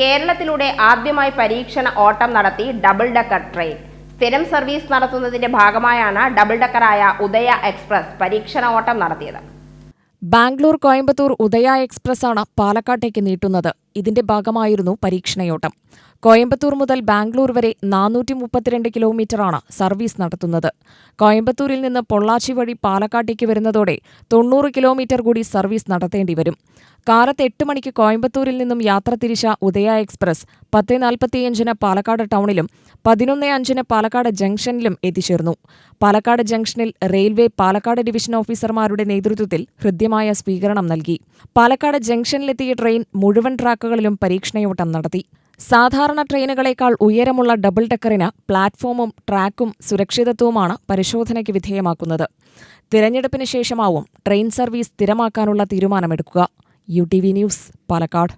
കേരളത്തിലൂടെ ആദ്യമായി പരീക്ഷണ ഓട്ടം നടത്തി ഡബിൾ ഡക്കർ ട്രെയിൻ. സ്ഥിരം സർവീസ് നടത്തുന്നതിന്റെ ഭാഗമായാണ് ഡബിൾ ഡക്കറായ ഉദയ എക്സ്പ്രസ് പരീക്ഷണ ഓട്ടം നടത്തിയത്. ബാംഗ്ലൂർ കോയമ്പത്തൂർ ഉദയ എക്സ്പ്രസ് ആണ് പാലക്കാട്ടേക്ക് നീട്ടുന്നത്. ഇതിന്റെ ഭാഗമായിരുന്നു പരീക്ഷണയോട്ടം. കോയമ്പത്തൂർ മുതൽ ബാംഗ്ലൂർ വരെ നാനൂറ്റി മുപ്പത്തിരണ്ട് കിലോമീറ്ററാണ് സർവീസ് നടത്തുന്നത്. കോയമ്പത്തൂരിൽ നിന്ന് പൊള്ളാച്ചി വഴി പാലക്കാട്ടേക്ക് വരുന്നതോടെ തൊണ്ണൂറ് കിലോമീറ്റർ കൂടി സർവീസ് നടത്തേണ്ടി വരും. കാലത്ത് എട്ട് മണിക്ക് കോയമ്പത്തൂരിൽ നിന്നും യാത്ര തിരിച്ച ഉദയ എക്സ്പ്രസ് പത്ത് നാൽപ്പത്തിയഞ്ചിന് പാലക്കാട് ടൗണിലും പതിനൊന്ന് അഞ്ചിന് പാലക്കാട് ജംഗ്ഷനിലും എത്തിച്ചേർന്നു. പാലക്കാട് ജംഗ്ഷനിൽ റെയിൽവേ പാലക്കാട് ഡിവിഷൻ ഓഫീസർമാരുടെ നേതൃത്വത്തിൽ ഹൃദ്യമായ സ്വീകരണം നൽകി. പാലക്കാട് ജംഗ്ഷനിലെത്തിയ ട്രെയിൻ മുഴുവൻ ട്രാക്കുകളിലും പരീക്ഷണയോട്ടം നടത്തി. സാധാരണ ട്രെയിനുകളേക്കാൾ ഉയരമുള്ള ഡബിൾ ഡെക്കറിന് പ്ലാറ്റ്ഫോമും ട്രാക്കും സുരക്ഷിതത്വവുമാണ് പരിശോധനയ്ക്ക് വിധേയമാക്കുന്നത്. തിരഞ്ഞെടുപ്പിന് ശേഷമാവും ട്രെയിൻ സർവീസ് സ്ഥിരമാക്കാനുള്ള തീരുമാനമെടുക്കുക. U T V news Palakkad.